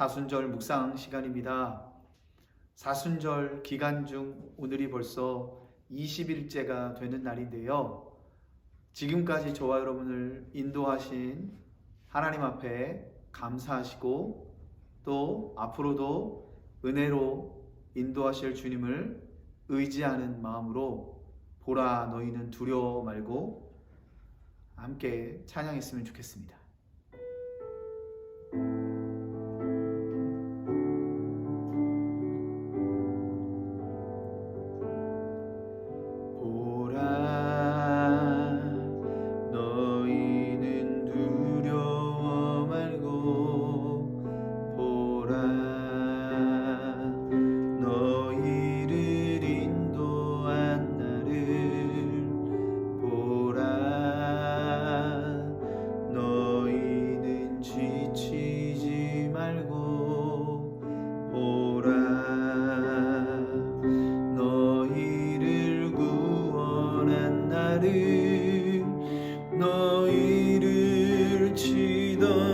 사순절 묵상 시간입니다. 사순절 기간 중 오늘이 벌써 20일째가 되는 날인데요. 지금까지 저와 여러분을 인도하신 하나님 앞에 감사하시고 또 앞으로도 은혜로 인도하실 주님을 의지하는 마음으로 보라 너희는 두려워 말고 함께 찬양했으면 좋겠습니다. 치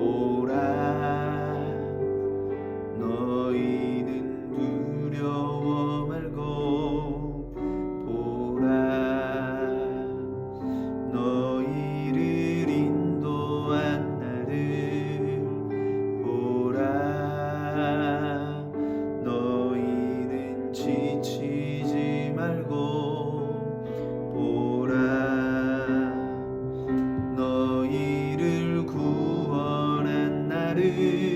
orar. 구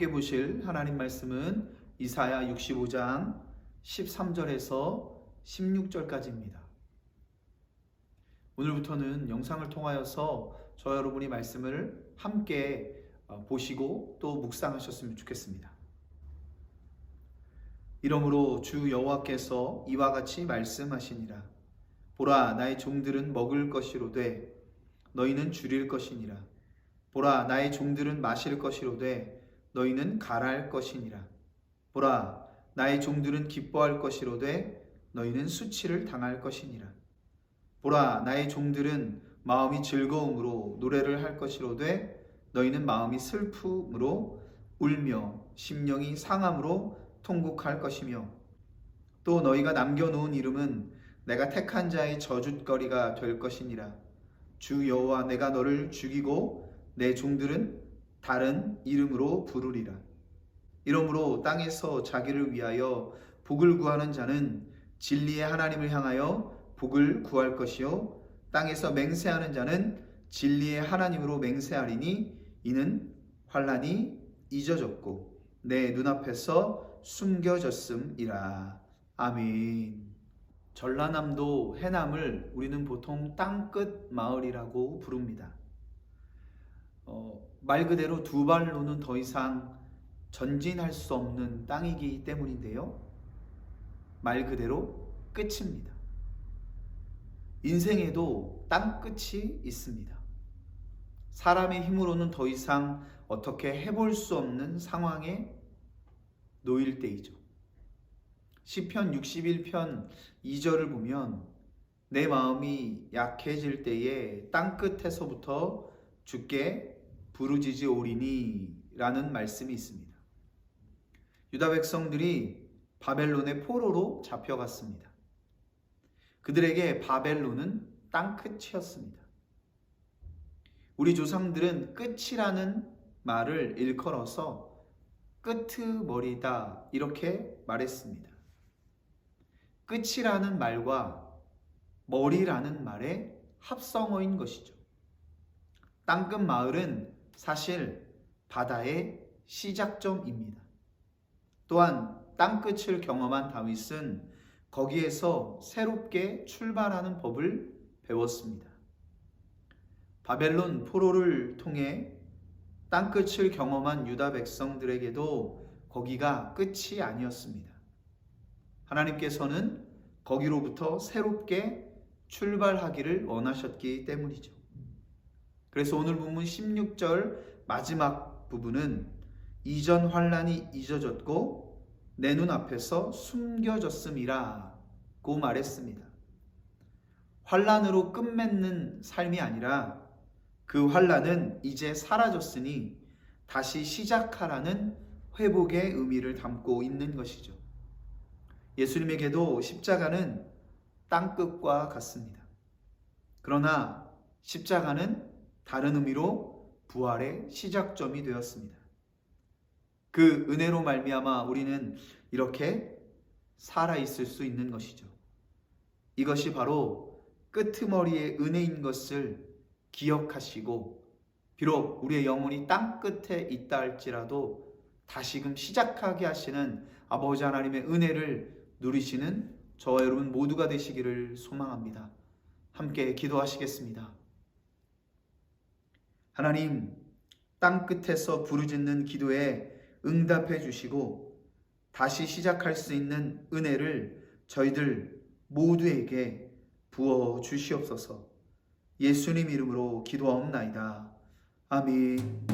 함께 보실 하나님 말씀은 이사야 65장 13절에서 16절까지입니다. 오늘부터는 영상을 통하여서 저 여러분이 말씀을 함께 어, 보시고 또 묵상하셨으면 좋겠습니다. 이러므로 주 여호와께서 이와 같이 말씀하시니라 보라 나의 종들은 먹을 것이로되 너희는 줄일 것이니라 보라 나의 종들은 마실 것이로되 너희는 가랄 것이니라. 보라 나의 종들은 기뻐할 것이로되 너희는 수치를 당할 것이니라. 보라 나의 종들은 마음이 즐거움으로 노래를 할 것이로되 너희는 마음이 슬픔으로 울며 심령이 상함으로 통곡할 것이며 또 너희가 남겨놓은 이름은 내가 택한 자의 저주거리가 될 것이니라. 주 여호와 내가 너를 죽이고 내 종들은 다른 이름으로 부르리라 이러므로 땅에서 자기를 위하여 복을 구하는 자는 진리의 하나님을 향하여 복을 구할 것이요 땅에서 맹세하는 자는 진리의 하나님으로 맹세하리니 이는 환란이 잊어졌고 내 눈앞에서 숨겨졌음이라 아멘. 전라남도 해남을 우리는 보통 땅끝 마을이라고 부릅니다. 어, 말 그대로 두 발로는 더 이상 전진할 수 없는 땅이기 때문인데요. 말 그대로 끝입니다. 인생에도 땅 끝이 있습니다. 사람의 힘으로는 더 이상 어떻게 해볼 수 없는 상황에 놓일 때이죠. 시편 61편 2절을 보면 내 마음이 약해질 때에 땅 끝에서부터 주께 부르짖으 오리니 라는 말씀이 있습니다. 유다 백성들이 바벨론의 포로로 잡혀갔습니다. 그들에게 바벨론은 땅 끝이었습니다. 우리 조상들은 끝이라는 말을 일컬어서 끄트머리다 이렇게 말했습니다. 끝이라는 말과 머리라는 말의 합성어인 것이죠. 땅끝 마을은 사실 바다의 시작점입니다. 또한 땅끝을 경험한 다윗은 거기에서 새롭게 출발하는 법을 배웠습니다. 바벨론 포로를 통해 땅끝을 경험한 유다 백성들에게도 거기가 끝이 아니었습니다. 하나님께서는 거기로부터 새롭게 출발하기를 원하셨기 때문이죠. 그래서 오늘 본문 16절 마지막 부분은 이전 환란이 잊어졌고 내 눈앞에서 숨겨졌음이라고 말했습니다. 환란으로 끝맺는 삶이 아니라 그 환란은 이제 사라졌으니 다시 시작하라는 회복의 의미를 담고 있는 것이죠. 예수님에게도 십자가는 땅끝과 같습니다. 그러나 십자가는 다른 의미로 부활의 시작점이 되었습니다. 그 은혜로 말미암아 우리는 이렇게 살아 있을 수 있는 것이죠. 이것이 바로 끄트머리의 은혜인 것을 기억하시고 비록 우리의 영혼이 땅 끝에 있다 할지라도 다시금 시작하게 하시는 아버지 하나님의 은혜를 누리시는 저와 여러분 모두가 되시기를 소망합니다. 함께 기도하시겠습니다. 하나님, 땅 끝에서 부르짖는 기도에 응답해 주시고 다시 시작할 수 있는 은혜를 저희들 모두에게 부어 주시옵소서. 예수님 이름으로 기도하옵나이다. 아멘.